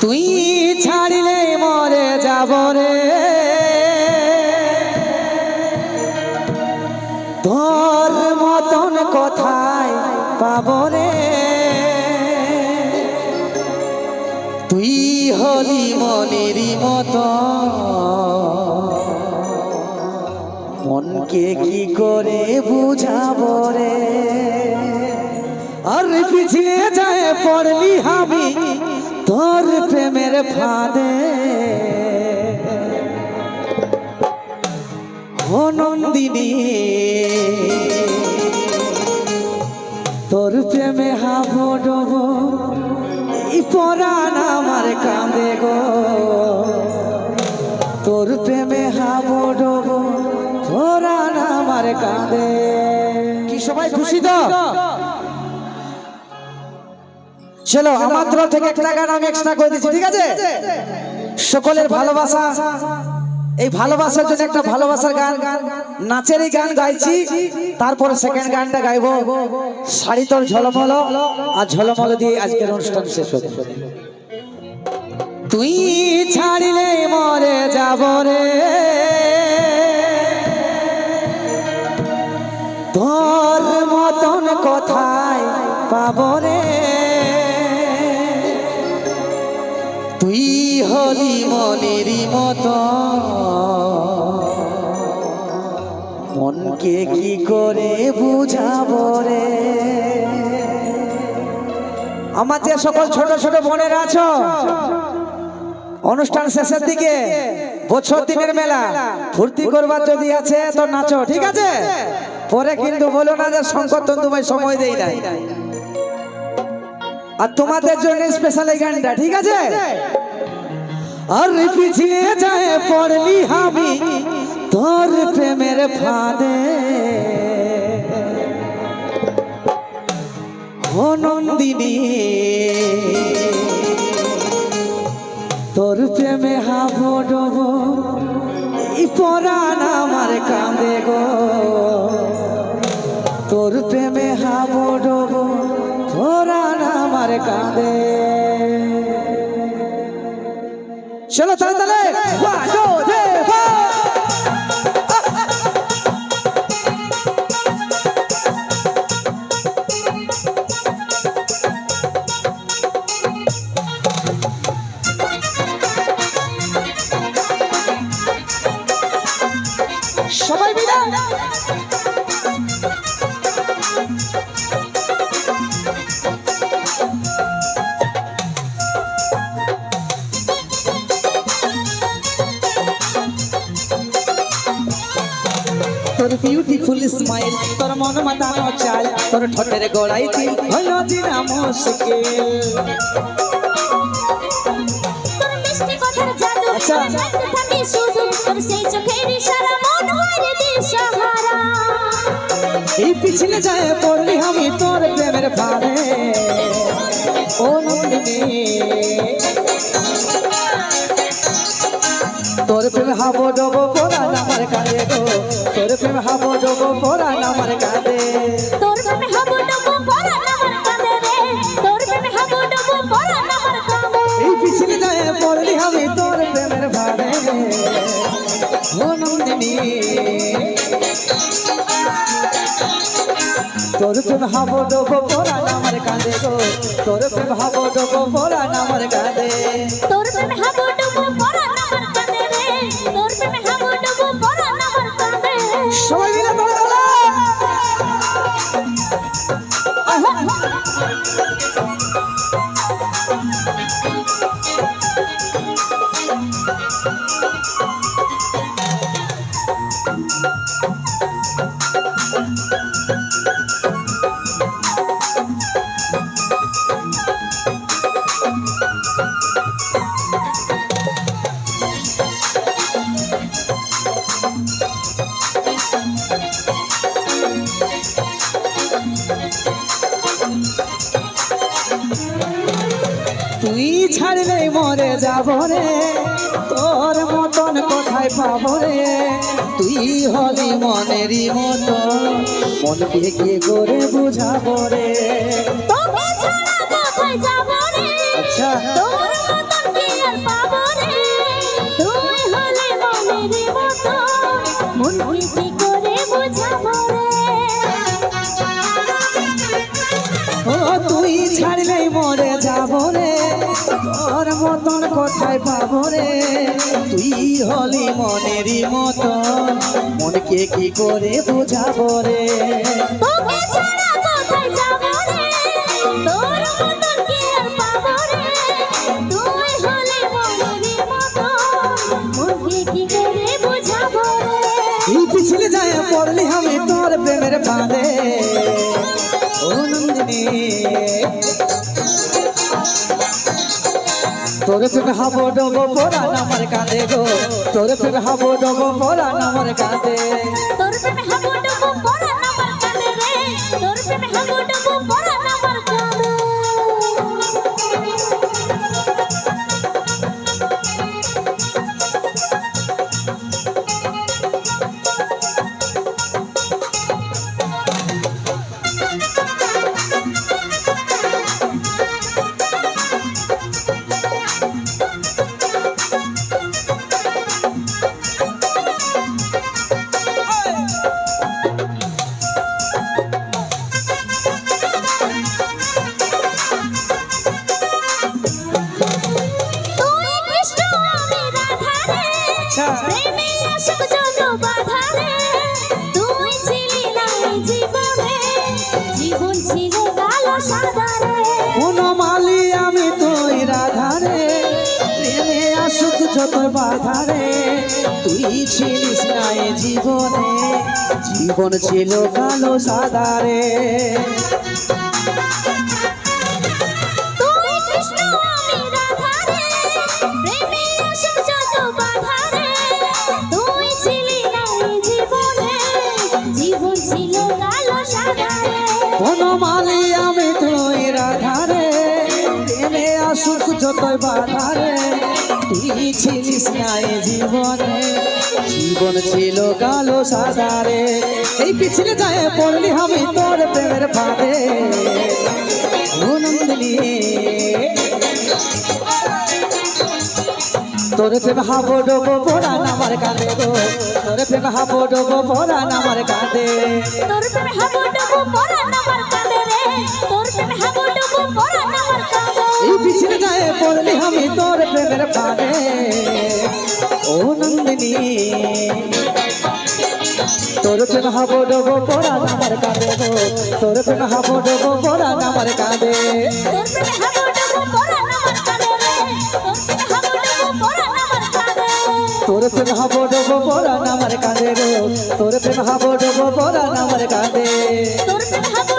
তুই ছাড়িলে মরে যাব রে। তোর মতন কথায় পাব রে। তুই হলি মনেরই মতন। মনকে কি করে বুঝাব রে? আর পিছিয়ে যায় পড়লি আমি তোর প্রেমের ফাঁদে। ও নন্দিনী তোর প্রেমে হাবো ডোবো পরাণ আমার কাঁদে গো। তোর প্রেমে হাবো ডোবো পরাণ আমার কাঁদে। কি সবাই খুশি তো? চলো আমার তরফ থেকে একটা গান আমি এক্সট্রা করে দিচ্ছি ঠিক আছে? সকলের ভালোবাসা এই ভালোবাসার জন্য একটা ভালোবাসার গান নাচের এই গান গাইছি তারপরে সেকেন্ড গানটা গাইবো। শাড়ি তোর ঝলমল আর ঝলমল দিয়ে আজকের অনুষ্ঠান শেষ হতে তুই ছাড়িলে মরে যাব রে। তোর মতন কথায় পাব রে। হলি মনেরই মতন। মনকে কি করে বুঝাবো রে? আমার যে সকল ছোট ছোট বোনেরা আছো, অনুষ্ঠান শেষের দিকে বছর দিনের মেলা, ফুর্তি করবার যদি আছে তো নাচো, ঠিক আছে? পরে কিন্তু বলো না যে শঙ্কর তন্দুমাই সময় দেই নাই। আর তোমাদের জন্য স্পেশাল এই গানটা, ঠিক আছে? আর পিছিয়ে যায় পড়লি আমি তোর প্রেমের ফাঁদে। ও নন্দিনী, তোর প্রেমে হাবো ডোবো পরাণ আমার কাঁদে গো। তোর প্রেমে চলো তাহলে তাহলে. সবাই মিলে তোর বিউটিফুল স্মাইল তোর মন মাতানো চাল তোর ঠোঁটের গোড়াই দিল হলো দিনা মুশকিল। আচ্ছা। এই পিছনে যায় পড়লি আমি তোর প্রেমের ফাঁদে ও নন্দিনী। তোর প্রেম হাবো ডবো পোড়া আমার কাঁদে গো। তোর প্রেম হাবো ডবো পোড়া আমার কাঁদে তোর প্রেমে হাবু ডুবু পরাণ আমার কাঁদে রে। তোর প্রেমে হাবু ডুবু পরাণ আমার কাঁদে এই পিছনে যায় পড়লি আমি তোর প্রেমের ফাঁদে ও নন্দিনী তোর প্রেম হাবো ডবো আমার কাঁদে গো। পোড়া আমার কাঁদে তোর প্রেমে হাবু ডুবু পরাণ আমার কাঁদে তোর প্রেমে হাবু ডুবু পরাণ আমার কাঁদে সবাই মিলে তুই ছাড়লে মরে যাব রে তোর মতন কোথায় পাব রে। তুই হলি মনেরই মতো মনকে কি করে বুঝাবো রে। আচ্ছা। তোর ও তুই ছাড়লেই মরে যাব রে। তোর মতন কোথায় পাবো রে। তুই হলি মনেরই মতন মনকে কি করে বোঝাবো রে? পিছলে যায় পড়লি আমি তোর প্রেমের ফাঁদে। তোর প্রেমে হাবো ডবো পড়া নামার কাঁদে গো। তোর প্রেমে হাবো ডবো পড়া নামার কাঁদে তোর প্রেমে হাবু যত বাধারে তুই ছিলিস নাই জীবনে জীবন ছিল কালো সাদারে। তুই ছিলিস না এ জীবনে। জীবন ছিল কালো সাদারে। এই পিছলে যায় পড়লি আমি তোর প্রেমের ফাঁদে। নন্দিনী তোর প্রেম হাবো ডোবো পড়া নামার কাঁদে গো। তোর প্রেম হাবো ডোবো পড়া নামার কাঁদে তোর প্রেমে হাবু ডুবু পড়া নামার কাঁদে রে। তোর প্রেমে হাবু ডুবু পড়া নামার কাঁদে এই পিছনে যায় পড়লি আমি তোর প্রেমের ফাঁদে। ও নন্দিনী, তোর প্রেম হাবো ডোবো পড়া নামার কাঁদে গো। তোর প্রেম হাবো ডোবো পড়া নামার কাঁদে তোর প্রেমে হাবু ডুবু পড়া নামার কাঁদে তোর প্রেমে হাবু ডুবু পড়া নামার কাঁদে তোর প্রেম হাবো